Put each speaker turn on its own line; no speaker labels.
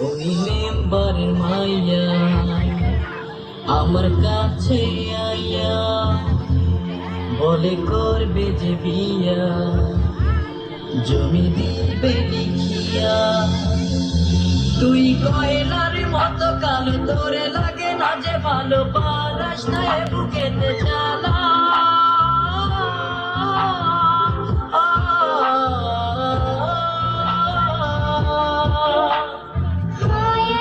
ওই আমার কাছে আইয়া বলে করবে যে বিয়া। জমি দিবে লিখিয়া, তুই কয়লার মতো কালো, তোরে লাগে না যে ভালো পারাস বুকেতে জ্বালা